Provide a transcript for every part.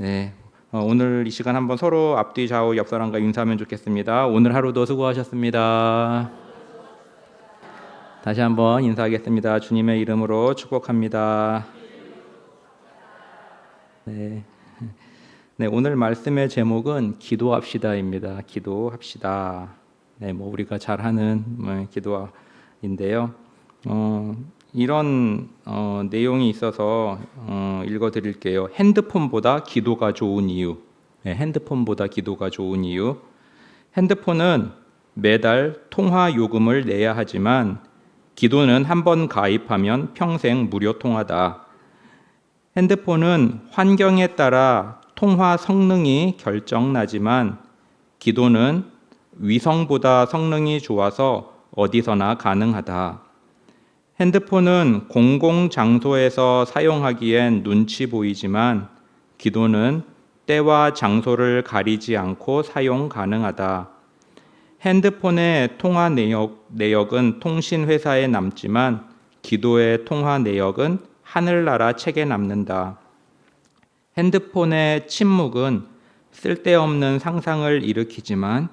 네. 어, 오늘 이 시간 한번 서로 앞뒤 좌우 옆 사람과 인사하면 좋겠습니다. 오늘 하루도 수고하셨습니다. 다시 한번 인사하겠습니다. 주님의 이름으로 축복합니다. 네. 네, 오늘 말씀의 제목은 기도합시다입니다. 기도합시다. 네, 뭐 우리가 잘하는 뭐, 기도인데요. 어, 이런 어, 내용이 있어서 어, 읽어드릴게요. 핸드폰보다 기도가 좋은 이유. 네, 핸드폰보다 기도가 좋은 이유. 핸드폰은 매달 통화 요금을 내야 하지만 기도는 한 번 가입하면 평생 무료 통화다. 핸드폰은 환경에 따라 통화 성능이 결정나지만 기도는 위성보다 성능이 좋아서 어디서나 가능하다. 핸드폰은 공공 장소에서 사용하기엔 눈치 보이지만 기도는 때와 장소를 가리지 않고 사용 가능하다. 핸드폰의 통화 내역, 내역은 통신 회사에 남지만 기도의 통화 내역은 하늘나라 책에 남는다. 핸드폰의 침묵은 쓸데없는 상상을 일으키지만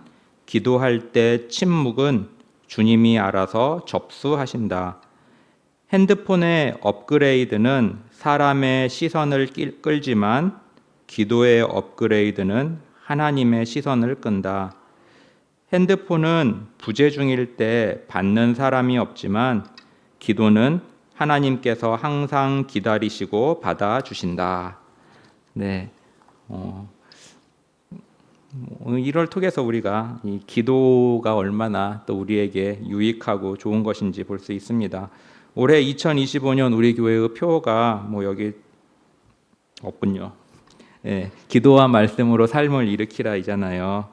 기도할 때 침묵은 주님이 알아서 접수하신다. 핸드폰의 업그레이드는 사람의 시선을 끌지만 기도의 업그레이드는 하나님의 시선을 끈다. 핸드폰은 부재 중일 때 받는 사람이 없지만 기도는 하나님께서 항상 기다리시고 받아 주신다. 네. 어, 오늘 1월 통해서 우리가 이 기도가 얼마나 또 우리에게 유익하고 좋은 것인지 볼 수 있습니다. 올해 2025년 우리 교회의 표가 뭐 여기 없군요. 예, 기도와 말씀으로 삶을 일으키라이잖아요.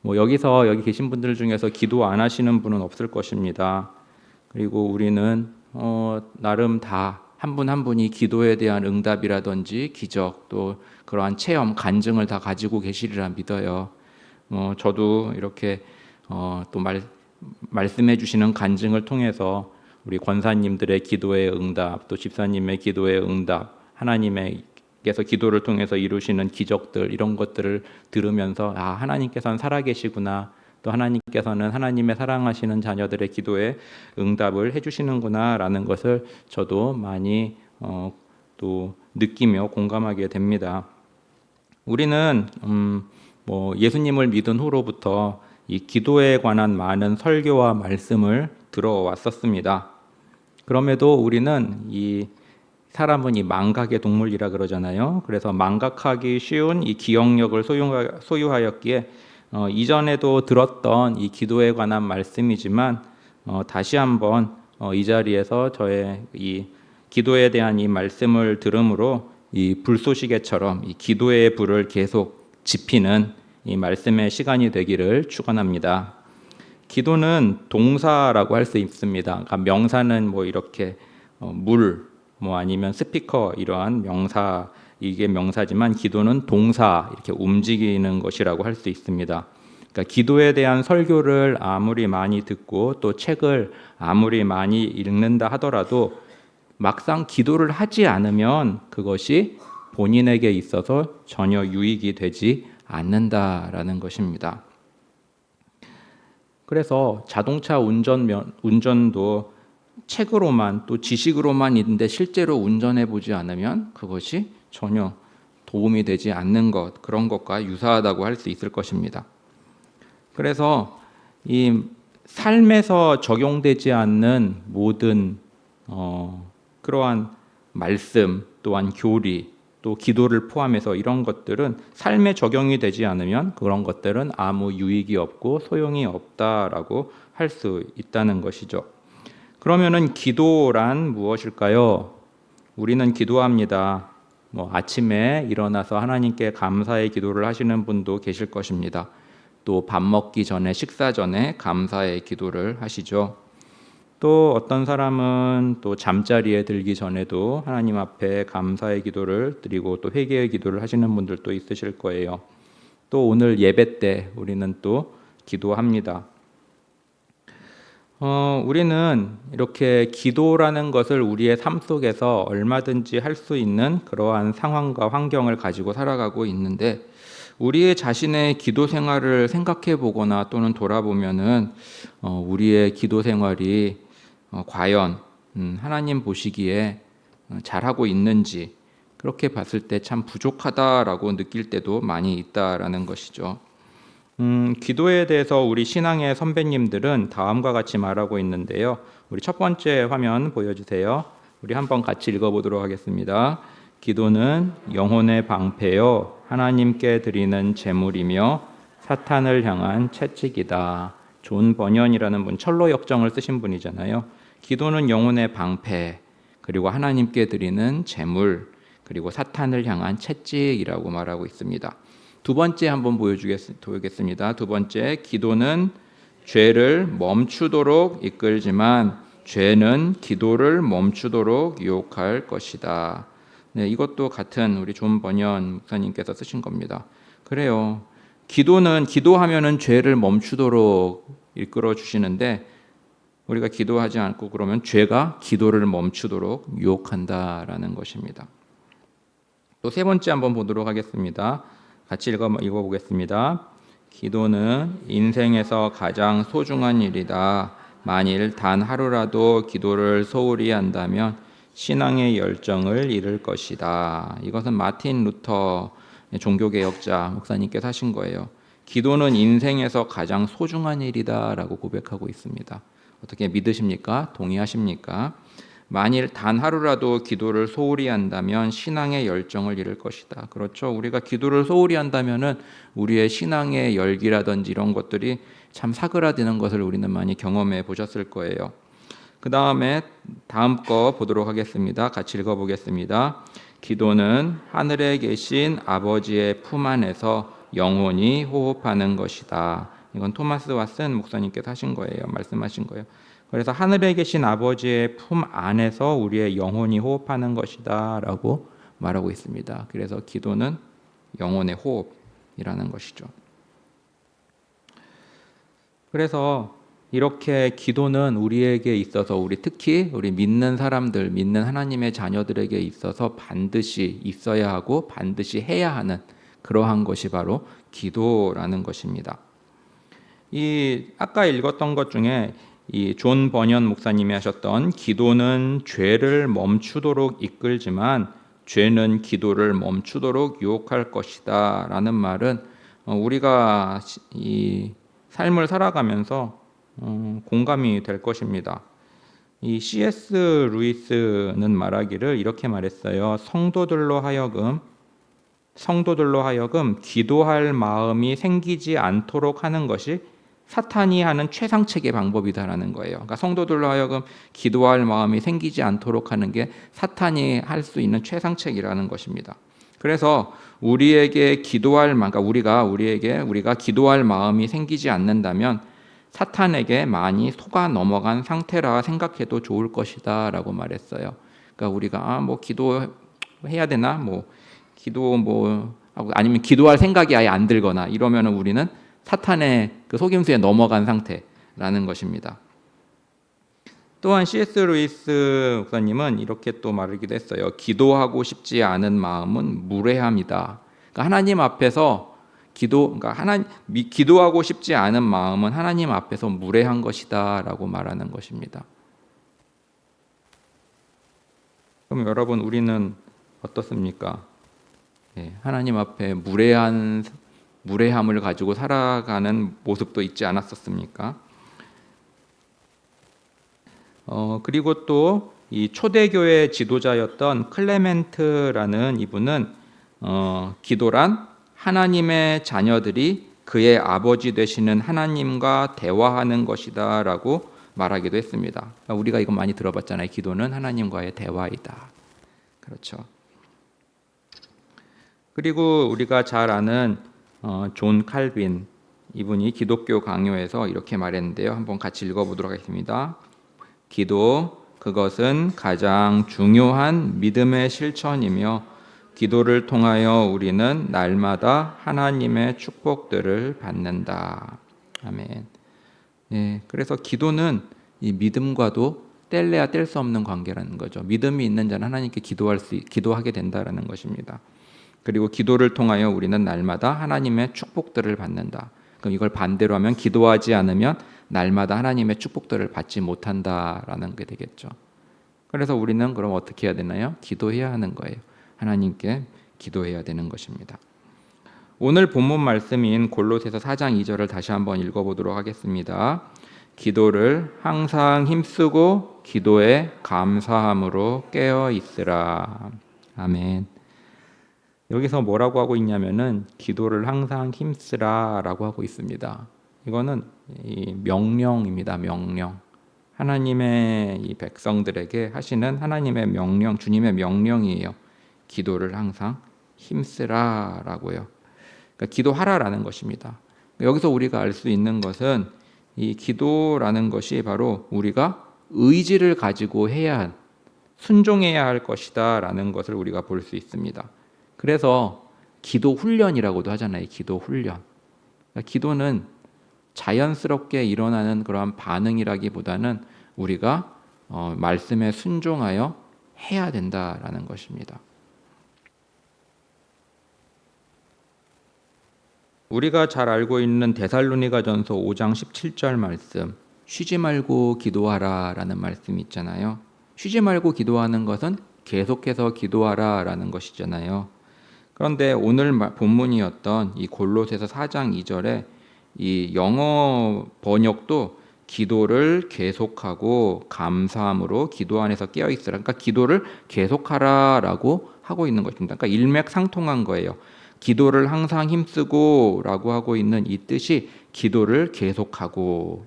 뭐 여기서 여기 계신 분들 중에서 기도 안 하시는 분은 없을 것입니다. 그리고 우리는 어, 나름 다 한 분한 분이 기도에 대한 응답이라든지 기적 또 그러한 체험 간증을 다 가지고 계시리라 믿어요. 어, 저도 이렇게 어, 또 말, 말씀해 주시는 간증을 통해서 우리 권사님들의 기도의 응답 또 집사님의 기도의 응답 하나님께서 기도를 통해서 이루시는 기적들 이런 것들을 들으면서 아 하나님께서는 살아계시구나 또 하나님께서는 하나님의 사랑하시는 자녀들의 기도에 응답을 해주시는구나라는 것을 저도 많이 어, 또 느끼며 공감하게 됩니다. 우리는 음, 뭐 예수님을 믿은 후로부터 이 기도에 관한 많은 설교와 말씀을 들어왔었습니다. 그럼에도 우리는 이 사람은 이 망각의 동물이라 그러잖아요. 그래서 망각하기 쉬운 이 기억력을 소유하였기에 어, 이전에도 들었던 이 기도에 관한 말씀이지만 어, 다시 한번 어, 이 자리에서 저의 이 기도에 대한 이 말씀을 들음으로 이 불쏘시개처럼 이 기도의 불을 계속 지피는 이 말씀의 시간이 되기를 축원합니다. 기도는 동사라고 할 수 있습니다. 그러니까 명사는 뭐 이렇게 어, 물, 뭐 아니면 스피커 이러한 명사 이게 명사지만 기도는 동사 이렇게 움직이는 것이라고 할 수 있습니다. 그러니까 기도에 대한 설교를 아무리 많이 듣고 또 책을 아무리 많이 읽는다 하더라도 막상 기도를 하지 않으면 그것이 본인에게 있어서 전혀 유익이 되지 않는다라는 것입니다. 그래서 자동차 운전 운전도 책으로만 또 지식으로만 있는데 실제로 운전해 보지 않으면 그것이 전혀 도움이 되지 않는 것 그런 것과 유사하다고 할 수 있을 것입니다. 그래서 이 삶에서 적용되지 않는 모든 어, 그러한 말씀 또한 교리 또 기도를 포함해서 이런 것들은 삶에 적용이 되지 않으면 그런 것들은 아무 유익이 없고 소용이 없다라고 할 수 있다는 것이죠. 그러면은 기도란 무엇일까요? 우리는 기도합니다. 뭐 아침에 일어나서 하나님께 감사의 기도를 하시는 분도 계실 것입니다. 또 밥 먹기 전에 식사 전에 감사의 기도를 하시죠. 또 어떤 사람은 또 잠자리에 들기 전에도 하나님 앞에 감사의 기도를 드리고 또 회개의 기도를 하시는 분들도 있으실 거예요. 또 오늘 예배 때 우리는 또 기도합니다. 어, 우리는 이렇게 기도라는 것을 우리의 삶 속에서 얼마든지 할 수 있는 그러한 상황과 환경을 가지고 살아가고 있는데 우리의 자신의 기도 생활을 생각해 보거나 또는 돌아보면은 어, 우리의 기도 생활이 어, 과연 음, 하나님 보시기에 어, 잘하고 있는지 그렇게 봤을 때 참 부족하다라고 느낄 때도 많이 있다라는 것이죠. 음, 기도에 대해서 우리 신앙의 선배님들은 다음과 같이 말하고 있는데요. 우리 첫 번째 화면 보여주세요. 우리 한번 같이 읽어보도록 하겠습니다. 기도는 영혼의 방패요 하나님께 드리는 제물이며 사탄을 향한 채찍이다. 존 버년이라는 분 철로 역정을 쓰신 분이잖아요. 기도는 영혼의 방패 그리고 하나님께 드리는 제물 그리고 사탄을 향한 채찍이라고 말하고 있습니다. 두 번째 한번 보여주겠습니다. 두 번째, 기도는 죄를 멈추도록 이끌지만 죄는 기도를 멈추도록 유혹할 것이다. 네, 이것도 같은 우리 존 번연 목사님께서 쓰신 겁니다. 그래요. 기도는 기도하면은 죄를 멈추도록 이끌어 주시는데 우리가 기도하지 않고 그러면 죄가 기도를 멈추도록 유혹한다라는 것입니다. 또 세 번째 한번 보도록 하겠습니다. 같이 읽어 읽어 보겠습니다. 기도는 인생에서 가장 소중한 일이다. 만일 단 하루라도 기도를 소홀히 한다면 신앙의 열정을 잃을 것이다. 이것은 마틴 루터 종교개혁자 목사님께서 하신 거예요. 기도는 인생에서 가장 소중한 일이다라고 고백하고 있습니다. 어떻게 믿으십니까? 동의하십니까? 만일 단 하루라도 기도를 소홀히 한다면 신앙의 열정을 잃을 것이다. 그렇죠. 우리가 기도를 소홀히 한다면은 우리의 신앙의 열기라든지 이런 것들이 참 사그라드는 것을 우리는 많이 경험해 보셨을 거예요. 그 다음에 다음 거 보도록 하겠습니다. 같이 읽어보겠습니다. 기도는 하늘에 계신 아버지의 품 안에서 영혼이 호흡하는 것이다. 이건 토마스 왓슨 목사님께서 하신 거예요. 말씀하신 거예요. 그래서 하늘에 계신 아버지의 품 안에서 우리의 영혼이 호흡하는 것이다라고 말하고 있습니다. 그래서 기도는 영혼의 호흡이라는 것이죠. 그래서 이렇게 기도는 우리에게 있어서 우리 특히 우리 믿는 사람들, 믿는 하나님의 자녀들에게 있어서 반드시 있어야 하고 반드시 해야 하는 그러한 것이 바로 기도라는 것입니다. 이 아까 읽었던 것 중에 이 존 버년 목사님이 하셨던 기도는 죄를 멈추도록 이끌지만 죄는 기도를 멈추도록 유혹할 것이다라는 말은 어, 우리가 이 삶을 살아가면서 어, 공감이 될 것입니다. 이 C.S. 루이스는 말하기를 이렇게 말했어요. 성도들로 하여금 성도들로 하여금 기도할 마음이 생기지 않도록 하는 것이 사탄이 하는 최상책의 방법이다라는 거예요. 그러니까 성도들로 하여금 기도할 마음이 생기지 않도록 하는 게 사탄이 할 수 있는 최상책이라는 것입니다. 그래서 우리에게 기도할 마, 그러니까 우리가 우리에게 우리가 기도할 마음이 생기지 않는다면 사탄에게 많이 속아 넘어간 상태라 생각해도 좋을 것이다라고 말했어요. 그러니까 우리가 아, 뭐 기도해야 되나 뭐 기도 뭐 아니면 기도할 생각이 아예 안 들거나 이러면은 우리는 사탄의 그 속임수에 넘어간 상태라는 것입니다. 또한 C.S. 루이스 목사님은 이렇게 또 말하기도 했어요. 기도하고 싶지 않은 마음은 무례함이다. 그러니까 하나님 앞에서 기도, 그러니까 하나 기도하고 싶지 않은 마음은 하나님 앞에서 무례한 것이다라고 말하는 것입니다. 그럼 여러분 우리는 어떻습니까? 예, 하나님 앞에 무례한 무례함을 가지고 살아가는 모습도 있지 않았었습니까? 어, 그리고 또 이 초대교회 지도자였던 클레멘트라는 이분은 어, 기도란 하나님의 자녀들이 그의 아버지 되시는 하나님과 대화하는 것이다라고 말하기도 했습니다. 그러니까 우리가 이거 많이 들어봤잖아요. 기도는 하나님과의 대화이다. 그렇죠. 그리고 우리가 잘 아는 어, 존 칼빈 이분이 기독교 강요에서 이렇게 말했는데요. 한번 같이 읽어보도록 하겠습니다. 기도 그것은 가장 중요한 믿음의 실천이며 기도를 통하여 우리는 날마다 하나님의 축복들을 받는다. 아멘. 네, 그래서 기도는 이 믿음과도 뗄래야 뗄 수 없는 관계라는 거죠. 믿음이 있는 자는 하나님께 기도할 수 기도하게 된다라는 것입니다. 그리고 기도를 통하여 우리는 날마다 하나님의 축복들을 받는다. 그럼 이걸 반대로 하면 기도하지 않으면 날마다 하나님의 축복들을 받지 못한다라는 게 되겠죠. 그래서 우리는 그럼 어떻게 해야 되나요? 기도해야 하는 거예요. 하나님께 기도해야 되는 것입니다. 오늘 본문 말씀인 골로새서 4장 2절을 다시 한번 읽어 보도록 하겠습니다. 기도를 항상 힘쓰고 기도에 감사함으로 깨어 있으라. 아멘. 여기서 뭐라고 하고 있냐면은 기도를 항상 힘쓰라라고 하고 있습니다. 이거는 명령입니다. 명령. 하나님의 이 백성들에게 하시는 하나님의 명령, 주님의 명령이에요. 기도를 항상 힘쓰라라고요. 그러니까 기도하라라는 것입니다. 여기서 우리가 알 수 있는 것은 이 기도라는 것이 바로 우리가 의지를 가지고 해야 한 순종해야 할 것이다라는 것을 우리가 볼 수 있습니다. 그래서 기도 훈련이라고도 하잖아요. 기도 훈련. 그러니까 기도는 자연스럽게 일어나는 그러한 반응이라기보다는 우리가 어, 말씀에 순종하여 해야 된다라는 것입니다. 우리가 잘 알고 있는 데살로니가전서 5장 17절 말씀 쉬지 말고 기도하라라는 말씀이 있잖아요. 쉬지 말고 기도하는 것은 계속해서 기도하라라는 것이잖아요. 그런데 오늘 본문이었던 이 골로새서 4장 2절에 이 영어 번역도 기도를 계속하고 감사함으로 기도 안에서 깨어 있으라. 그러니까 기도를 계속하라라고 하고 있는 것입니다. 그러니까 일맥상통한 거예요. 기도를 항상 힘쓰고라고 하고 있는 이 뜻이 기도를 계속하고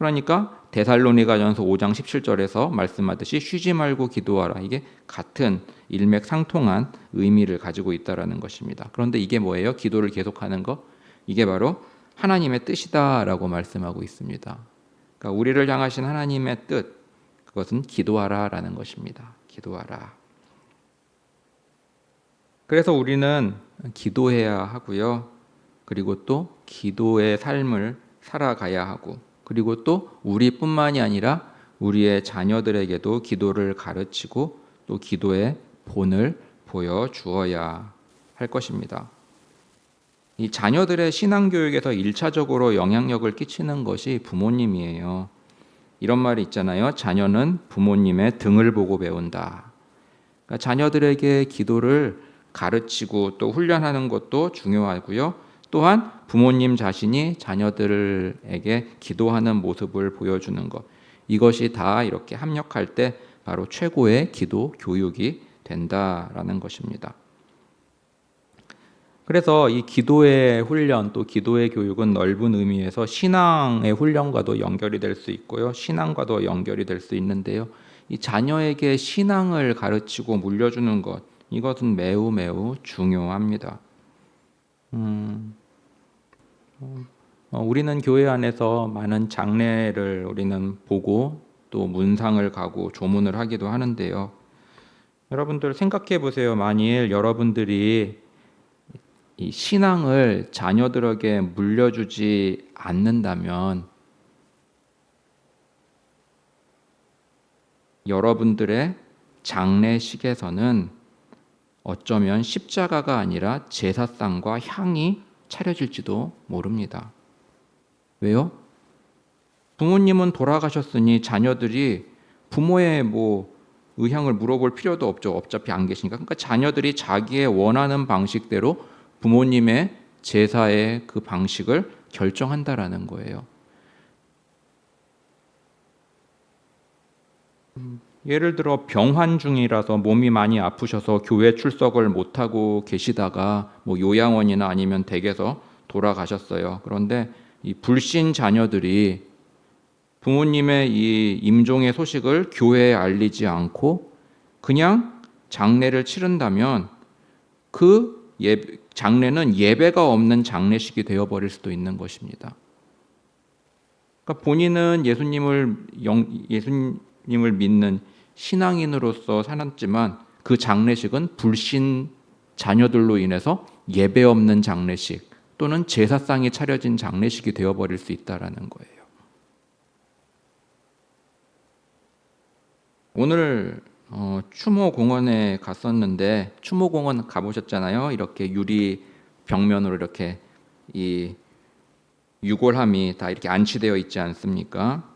그러니까 데살로니가 전서 5장 17절에서 말씀하듯이 쉬지 말고 기도하라. 이게 같은 일맥상통한 의미를 가지고 있다라는 것입니다. 그런데 이게 뭐예요? 기도를 계속하는 거? 이게 바로 하나님의 뜻이다라고 말씀하고 있습니다. 그러니까 우리를 향하신 하나님의 뜻 그것은 기도하라라는 것입니다. 기도하라. 그래서 우리는 기도해야 하고요. 그리고 또 기도의 삶을 살아가야 하고 그리고 또 우리뿐만이 아니라 우리의 자녀들에게도 기도를 가르치고 또 기도의 본을 보여 주어야 할 것입니다. 이 자녀들의 신앙 교육에서 일차적으로 영향력을 끼치는 것이 부모님이에요. 이런 말이 있잖아요. 자녀는 부모님의 등을 보고 배운다. 그러니까 자녀들에게 기도를 가르치고 또 훈련하는 것도 중요하고요. 또한 부모님 자신이 자녀들에게 기도하는 모습을 보여주는 것. 이것이 다 이렇게 합력할 때 바로 최고의 기도 교육이 된다라는 것입니다. 그래서 이 기도의 훈련 또 기도의 교육은 넓은 의미에서 신앙의 훈련과도 연결이 될 수 있고요. 신앙과도 연결이 될 수 있는데요. 이 자녀에게 신앙을 가르치고 물려주는 것 이것은 매우 매우 중요합니다. 음, 어, 우리는 교회 안에서 많은 장례를 우리는 보고 또 문상을 가고 조문을 하기도 하는데요. 여러분들 생각해 보세요. 만일 여러분들이 이 신앙을 자녀들에게 물려주지 않는다면 여러분들의 장례식에서는 어쩌면 십자가가 아니라 제사상과 향이 차려질지도 모릅니다. 왜요? 부모님은 돌아가셨으니 자녀들이 부모의 뭐 의향을 물어볼 필요도 없죠. 어차피 안 계시니까. 그러니까 자녀들이 자기의 원하는 방식대로 부모님의 제사의 그 방식을 결정한다라는 거예요. 음. 예를 들어 병환 중이라서 몸이 많이 아프셔서 교회 출석을 못 하고 계시다가 뭐 요양원이나 아니면 댁에서 돌아가셨어요. 그런데 이 불신 자녀들이 부모님의 이 임종의 소식을 교회에 알리지 않고 그냥 장례를 치른다면 그 예, 장례는 예배가 없는 장례식이 되어 버릴 수도 있는 것입니다. 그러니까 본인은 예수님을 영, 예수님 을 믿는 신앙인으로서 살았지만 그 장례식은 불신 자녀들로 인해서 예배 없는 장례식 또는 제사상이 차려진 장례식이 되어버릴 수 있다라는 거예요. 오늘 어, 추모 공원에 갔었는데 추모 공원 가보셨잖아요. 이렇게 유리 벽면으로 이렇게 이 유골함이 다 이렇게 안치되어 있지 않습니까?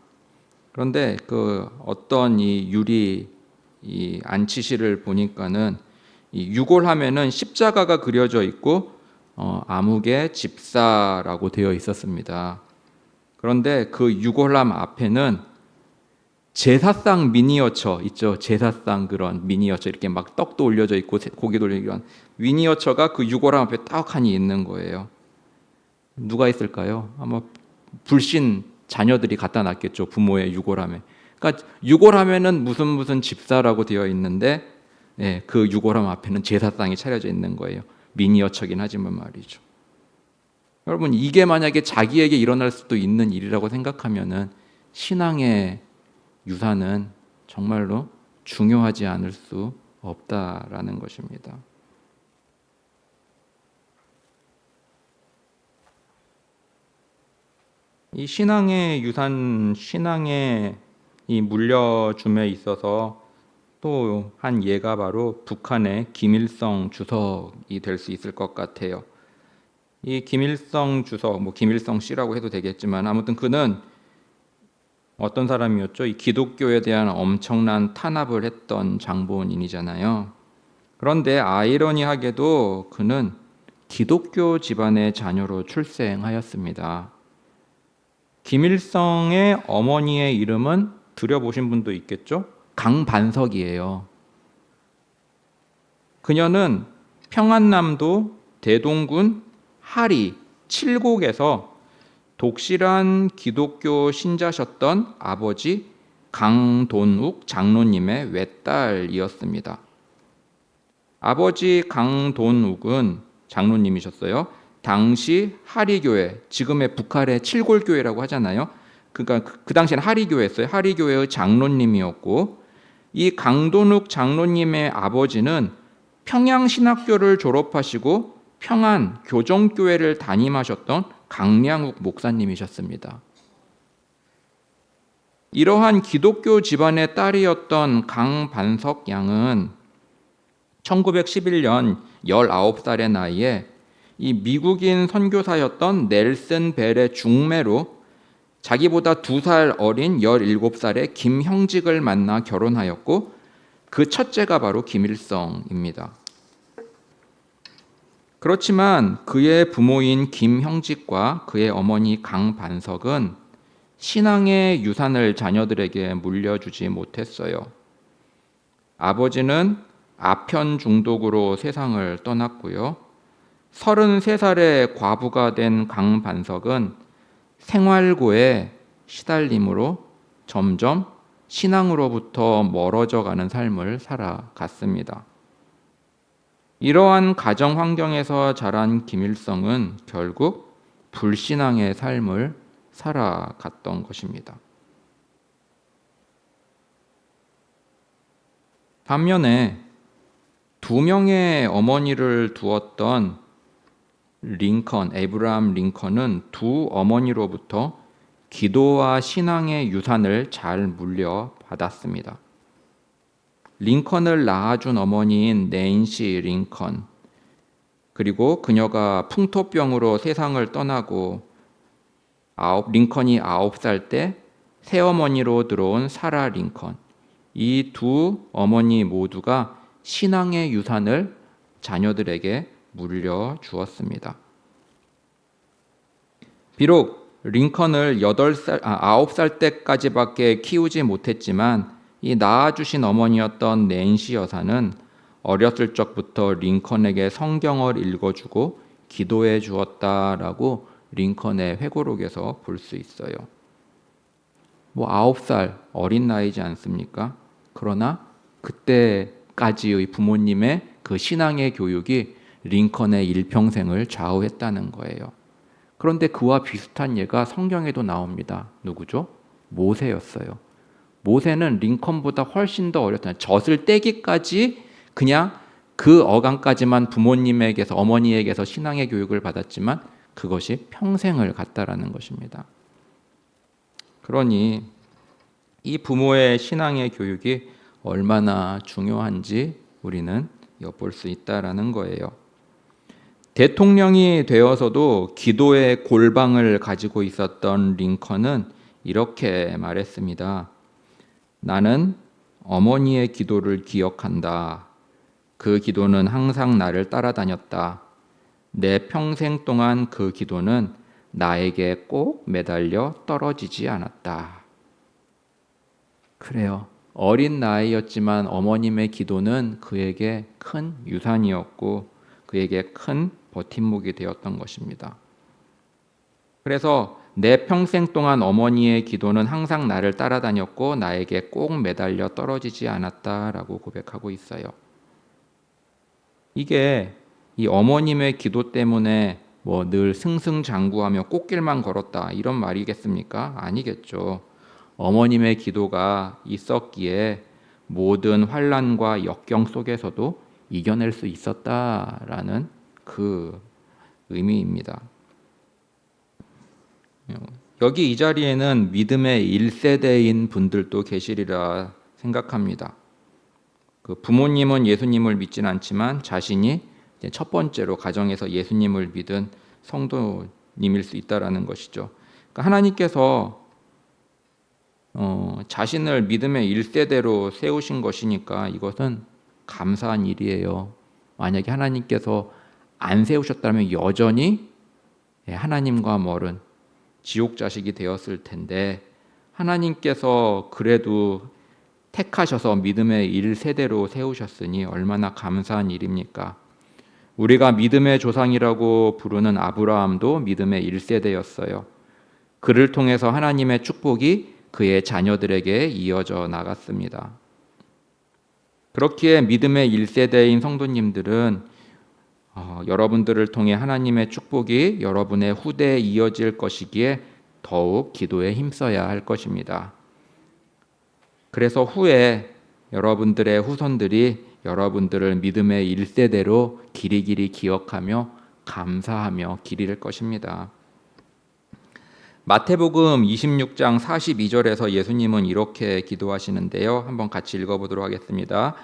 그런데 그 어떤 이 유리 이 안치실을 보니까는 이 유골함에는 십자가가 그려져 있고 어, 암흑의 집사라고 되어 있었습니다. 그런데 그 유골함 앞에는 제사상 미니어처 있죠. 제사상 그런 미니어처 이렇게 막 떡도 올려져 있고 고기 돌리는 미니어처가 그 유골함 앞에 딱하니 있는 거예요. 누가 있을까요? 아마 불신 자녀들이 갖다 놨겠죠. 부모의 유골함에. 그러니까 유골함에는 무슨 무슨 집사라고 되어 있는데 예, 그 유골함 앞에는 제사상이 차려져 있는 거예요. 미니어처긴 하지만 말이죠. 여러분 이게 만약에 자기에게 일어날 수도 있는 일이라고 생각하면은 신앙의 유산은 정말로 중요하지 않을 수 없다라는 것입니다. 이 신앙의 유산, 신앙의 이 물려줌에 있어서 또 한 예가 바로 북한의 김일성 주석이 될 수 있을 것 같아요. 이 김일성 주석, 뭐 김일성 씨라고 해도 되겠지만 아무튼 그는 어떤 사람이었죠? 이 기독교에 대한 엄청난 탄압을 했던 장본인이잖아요. 그런데 아이러니하게도 그는 기독교 집안의 자녀로 출생하였습니다. 김일성의 어머니의 이름은 들여보신 분도 있겠죠? 강반석이에요. 그녀는 평안남도 대동군 하리 칠곡에서 독실한 기독교 신자셨던 아버지 강돈욱 장로님의 외딸이었습니다. 아버지 강돈욱은 장로님이셨어요. 당시 하리교회, 지금의 북한의 칠골교회라고 하잖아요. 그러니까 그, 그 당시에는 하리교회였어요. 하리교회의 장로님이었고 이 강돈욱 장로님의 아버지는 평양신학교를 졸업하시고 평안 교정교회를 담임하셨던 강량욱 목사님이셨습니다. 이러한 기독교 집안의 딸이었던 강반석 양은 1911년 19살의 나이에 이 미국인 선교사였던 넬슨 벨의 중매로 자기보다 두 살 어린 17살의 김형직을 만나 결혼하였고 그 첫째가 바로 김일성입니다. 그렇지만 그의 부모인 김형직과 그의 어머니 강반석은 신앙의 유산을 자녀들에게 물려주지 못했어요. 아버지는 아편 중독으로 세상을 떠났고요. 33살의 과부가 된 강반석은 생활고에 시달림으로 점점 신앙으로부터 멀어져 가는 삶을 살아갔습니다. 이러한 가정 환경에서 자란 김일성은 결국 불신앙의 삶을 살아갔던 것입니다. 반면에 두 명의 어머니를 두었던 링컨, 에브라함 링컨은 두 어머니로부터 기도와 신앙의 유산을 잘 물려받았습니다. 링컨을 낳아준 어머니인 낸시 링컨 그리고 그녀가 풍토병으로 세상을 떠나고 아홉 링컨이 아홉 살 때 새어머니로 들어온 사라 링컨 이 두 어머니 모두가 신앙의 유산을 자녀들에게 물려 주었습니다. 비록 링컨을 8살, 아, 9살 때까지밖에 키우지 못했지만 이 낳아주신 어머니였던 낸시 여사는 어렸을 적부터 링컨에게 성경을 읽어주고 기도해 주었다라고 링컨의 회고록에서 볼 수 있어요. 뭐 아홉 살 어린 나이지 않습니까? 그러나 그때까지의 부모님의 그 신앙의 교육이 링컨의 일평생을 좌우했다는 거예요. 그런데 그와 비슷한 예가 성경에도 나옵니다. 누구죠? 모세였어요. 모세는 링컨보다 훨씬 더 어렸다. 젖을 떼기까지 그냥 그 어간까지만 부모님에게서 어머니에게서 신앙의 교육을 받았지만 그것이 평생을 갔다라는 것입니다. 그러니 이 부모의 신앙의 교육이 얼마나 중요한지 우리는 엿볼 수 있다라는 거예요. 대통령이 되어서도 기도의 골방을 가지고 있었던 링컨은 이렇게 말했습니다. 나는 어머니의 기도를 기억한다. 그 기도는 항상 나를 따라다녔다. 내 평생 동안 그 기도는 나에게 꼭 매달려 떨어지지 않았다. 그래요. 어린 나이였지만 어머님의 기도는 그에게 큰 유산이었고 그에게 큰 버팀목이 되었던 것입니다. 그래서 내 평생 동안 어머니의 기도는 항상 나를 따라다녔고 나에게 꼭 매달려 떨어지지 않았다라고 고백하고 있어요. 이게 이 어머님의 기도 때문에 뭐 늘 승승장구하며 꽃길만 걸었다 이런 말이겠습니까? 아니겠죠. 어머님의 기도가 있었기에 모든 환란과 역경 속에서도 이겨낼 수 있었다라는 그 의미입니다. 여기 이 자리에는 믿음의 1세대인 분들도 계시리라 생각합니다. 그 부모님은 예수님을 믿진 않지만 자신이 첫 번째로 가정에서 예수님을 믿은 성도님일 수 있다라는 것이죠. 그러니까 하나님께서 어, 자신을 믿음의 1세대로 세우신 것이니까 이것은 감사한 일이에요. 만약에 하나님께서 안 세우셨다면 여전히 예, 하나님과 멀은 지옥 자식이 되었을 텐데 하나님께서 그래도 택하셔서 믿음의 1세대로 세우셨으니 얼마나 감사한 일입니까? 우리가 믿음의 조상이라고 부르는 아브라함도 믿음의 1세대였어요. 그를 통해서 하나님의 축복이 그의 자녀들에게 이어져 나갔습니다. 그렇기에 믿음의 1세대인 성도님들은 어, 여러분들을 통해 하나님의 축복이 여러분의 후대에 이어질 것이기에 더욱 기도에 힘써야 할 것입니다. 그래서 후에 여러분들의 후손들이 여러분들을 믿음의 1세대로 길이길이 기억하며 감사하며 기릴 것입니다. 마태복음 26장 42절에서 예수님은 이렇게 기도하시는데요. 한번 같이 읽어보도록 하겠습니다.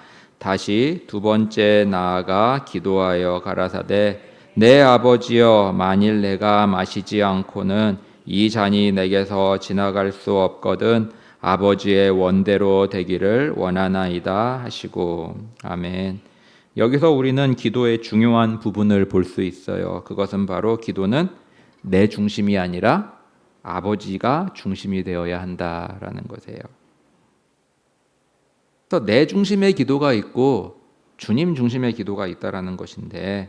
다시 두 번째 나아가 기도하여 가라사대 내 아버지여 만일 내가 마시지 않고는 이 잔이 내게서 지나갈 수 없거든 아버지의 원대로 되기를 원하나이다 하시고 아멘. 여기서 우리는 기도의 중요한 부분을 볼 수 있어요. 그것은 바로 기도는 내 중심이 아니라 아버지가 중심이 되어야 한다라는 것이에요. 그래서 내 중심의 기도가 있고 주님 중심의 기도가 있다라는 것인데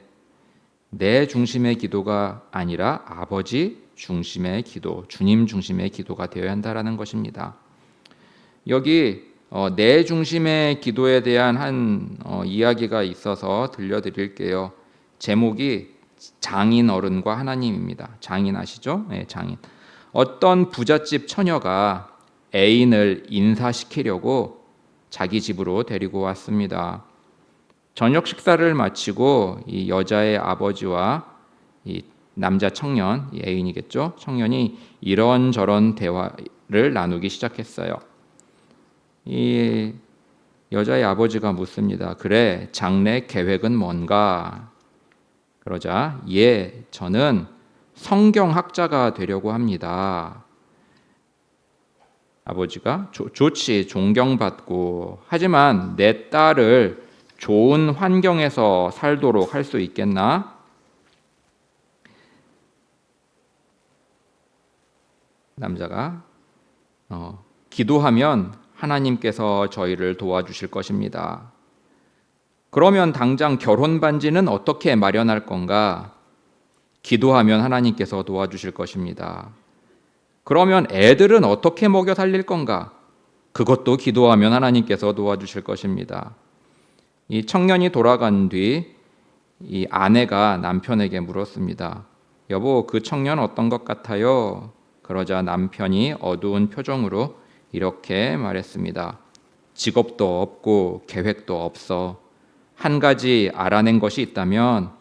내 중심의 기도가 아니라 아버지 중심의 기도, 주님 중심의 기도가 되어야 한다라는 것입니다. 여기 어, 내 중심의 기도에 대한 한 어, 이야기가 있어서 들려드릴게요. 제목이 장인 어른과 하나님입니다. 장인 아시죠? 네, 장인. 어떤 부잣집 처녀가 애인을 인사시키려고 자기 집으로 데리고 왔습니다. 저녁 식사를 마치고 이 여자의 아버지와 이 남자 청년, 이 애인이겠죠? 청년이 이런저런 대화를 나누기 시작했어요. 이 여자의 아버지가 묻습니다. 그래, 장래 계획은 뭔가? 그러자, 예, 저는 성경학자가 되려고 합니다. 아버지가 조, 좋지 존경받고 하지만 내 딸을 좋은 환경에서 살도록 할 수 있겠나? 남자가 어, 기도하면 하나님께서 저희를 도와주실 것입니다. 그러면 당장 결혼 반지는 어떻게 마련할 건가? 기도하면 하나님께서 도와주실 것입니다. 그러면 애들은 어떻게 먹여 살릴 건가? 그것도 기도하면 하나님께서 도와주실 것입니다. 이 청년이 돌아간 뒤 이 아내가 남편에게 물었습니다. 여보, 그 청년 어떤 것 같아요? 그러자 남편이 어두운 표정으로 이렇게 말했습니다. 직업도 없고 계획도 없어. 한 가지 알아낸 것이 있다면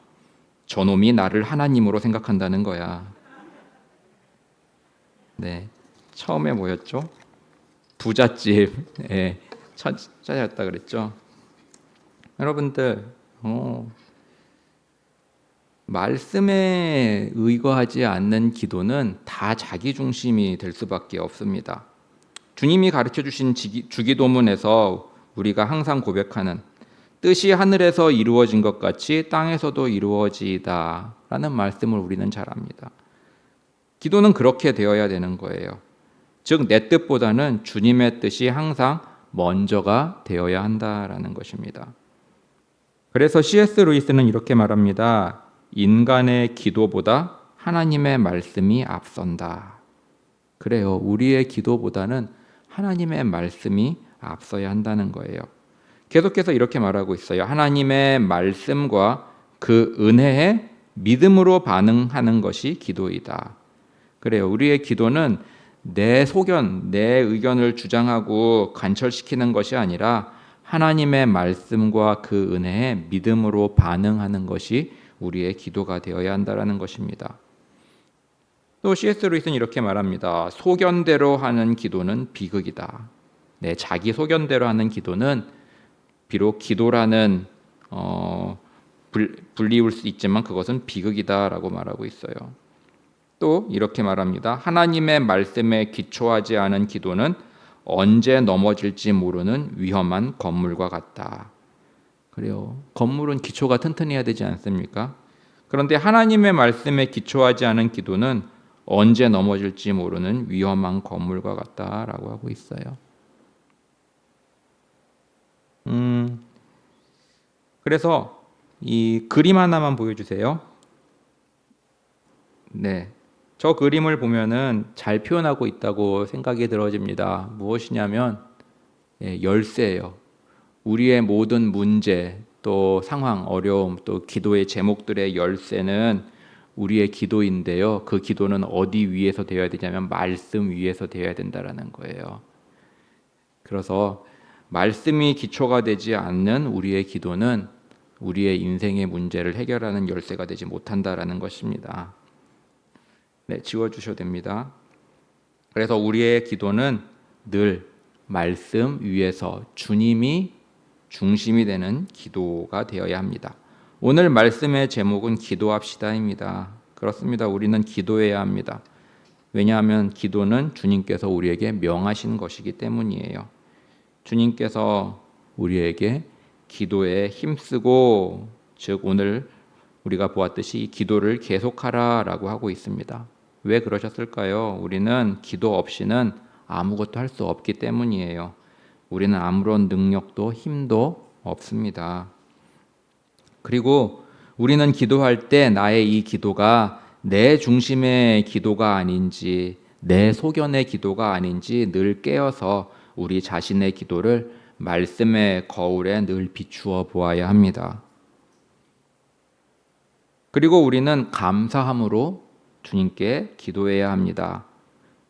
저놈이 나를 하나님으로 생각한다는 거야. 네. 처음에 뭐였죠? 부잣집. 예. 찾, 찾았다 그랬죠. 여러분들 어, 말씀에 의거하지 않는 기도는 다 자기 중심이 될 수밖에 없습니다. 주님이 가르쳐 주신 주기도문에서 우리가 항상 고백하는 뜻이 하늘에서 이루어진 것 같이 땅에서도 이루어지이다라는 말씀을 우리는 잘 압니다. 기도는 그렇게 되어야 되는 거예요. 즉 내 뜻보다는 주님의 뜻이 항상 먼저가 되어야 한다라는 것입니다. 그래서 C.S. 루이스는 이렇게 말합니다. 인간의 기도보다 하나님의 말씀이 앞선다. 그래요. 우리의 기도보다는 하나님의 말씀이 앞서야 한다는 거예요. 계속해서 이렇게 말하고 있어요. 하나님의 말씀과 그 은혜에 믿음으로 반응하는 것이 기도이다. 그래요. 우리의 기도는 내 소견, 내 의견을 주장하고 관철시키는 것이 아니라 하나님의 말씀과 그 은혜에 믿음으로 반응하는 것이 우리의 기도가 되어야 한다라는 것입니다. 또 C.S. 루이스는 이렇게 말합니다. 소견대로 하는 기도는 비극이다. 내 자기 소견대로 하는 기도는 비록 기도라는 어, 불, 불리울 수 있지만 그것은 비극이다라고 말하고 있어요. 또 이렇게 말합니다. 하나님의 말씀에 기초하지 않은 기도는 언제 넘어질지 모르는 위험한 건물과 같다. 그래요. 건물은 기초가 튼튼해야 되지 않습니까? 그런데 하나님의 말씀에 기초하지 않은 기도는 언제 넘어질지 모르는 위험한 건물과 같다라고 하고 있어요. 음, 그래서 이 그림 하나만 보여주세요. 네, 저 그림을 보면은 잘 표현하고 있다고 생각이 들어집니다. 무엇이냐면 예, 열쇠예요. 우리의 모든 문제, 또 상황, 어려움, 또 기도의 제목들의 열쇠는 우리의 기도인데요. 그 기도는 어디 위에서 되어야 되냐면 말씀 위에서 되어야 된다라는 거예요. 그래서 말씀이 기초가 되지 않는 우리의 기도는 우리의 인생의 문제를 해결하는 열쇠가 되지 못한다라는 것입니다. 네, 지워 주셔도 됩니다. 그래서 우리의 기도는 늘 말씀 위에서 주님이 중심이 되는 기도가 되어야 합니다. 오늘 말씀의 제목은 기도합시다입니다. 그렇습니다. 우리는 기도해야 합니다. 왜냐하면 기도는 주님께서 우리에게 명하신 것이기 때문이에요. 주님께서 우리에게 기도에 힘쓰고 즉 오늘 우리가 보았듯이 이 기도를 계속하라라고 하고 있습니다. 왜 그러셨을까요? 우리는 기도 없이는 아무것도 할 수 없기 때문이에요. 우리는 아무런 능력도 힘도 없습니다. 그리고 우리는 기도할 때 나의 이 기도가 내 중심의 기도가 아닌지 내 소견의 기도가 아닌지 늘 깨어서 우리 자신의 기도를 말씀의 거울에 늘 비추어 보아야 합니다. 그리고 우리는 감사함으로 주님께 기도해야 합니다.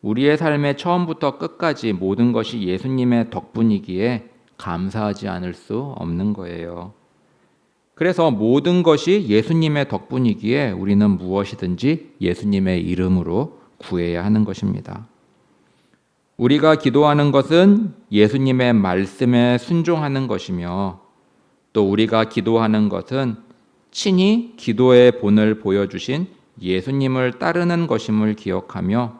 우리의 삶의 처음부터 끝까지 모든 것이 예수님의 덕분이기에 감사하지 않을 수 없는 거예요. 그래서 모든 것이 예수님의 덕분이기에 우리는 무엇이든지 예수님의 이름으로 구해야 하는 것입니다. 우리가 기도하는 것은 예수님의 말씀에 순종하는 것이며 또 우리가 기도하는 것은 친히 기도의 본을 보여주신 예수님을 따르는 것임을 기억하며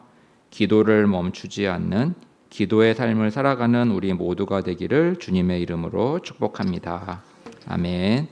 기도를 멈추지 않는 기도의 삶을 살아가는 우리 모두가 되기를 주님의 이름으로 축복합니다. 아멘.